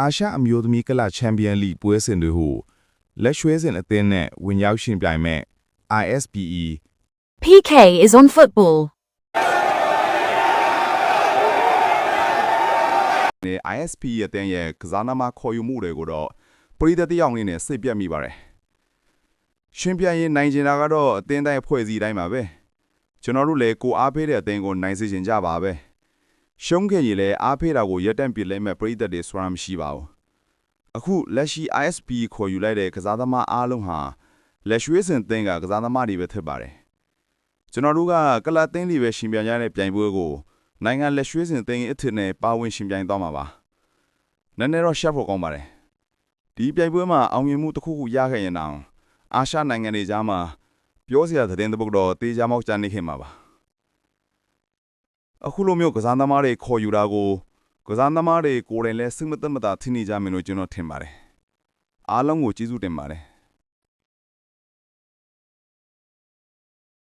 အာရှအမျိုးသမီးကလပ်ချန်ပီယံလိပွဲစဉ်တွေကိုလက်ရွှဲစဉ်အသင်းနဲ့ဝင်ရောက်ရှင်ပြိုင်မဲ့ ISPE PK is on football. နဲ့ ISP ရဲ့အတန်းရဲ့ကစားနာမခေါ်ယူမှုတွေကိုတော့ပရိသတ်တယောက်အနေနဲ့စိတ်ပြတ်မိပါတယ်။ရှင်ပြိုင်ရင်နိုင်ကျင်တာကတော့အသင်းတိုင်းဖွဲ့စည်းတိုင်းပါပဲ။ကျွန်တော်တို့လည်းကိုအားပေးတဲ့အသင်းကိုနိုင်စေချင်ကြပါပဲ။ ရှုံးခဲ့ရင်လည်းအားပေးတာကိုရက်တန့်ပြလိုက်မဲ့ပရိသတ်တွေစွမ်းမရှိပါဘူး။အခုလက်ရှိ ISP ခေါ်ယူလိုက်တဲ့ကစားသမားအားလုံးဟာလက်ရွှေးစင်သင်းကကစားသမားတွေပဲဖြစ်ပါတယ်။ကျွန်တော်တို့ကကလပ်သင်းတွေပဲရှင်ပြိုင်ရတဲ့ပြိုင်ပွဲကိုနိုင်ငံလက်ရွှေးစင်သိန်းအထစ်နဲ့ပါဝင်ရှင်ပြိုင်သွားမှာပါ။နည်းနည်းတော့ရှက်ဖို့ကောင်းပါတယ်။ဒီပြိုင်ပွဲမှာအောင်မြင်မှုတစ်ခုခုရခဲ့ရင်တော့အာရှနိုင်ငံတွေကြားမှာပြောစရာသတင်းတစ်ပုဒ်တော့တေးကြမောက်ကြနေခင်မှာပါ။ အခုလိုမျိုးကစားသမားတွေခေါ်ယူတာကိုကစားသမားတွေကိုယ်တိုင်လည်းစိတ်မသက်မသာထင်နေကြမယ်လို့ကျွန်တော်ထင်ပါတယ်။အားလုံးကိုကျေးဇူးတင်ပါတယ်။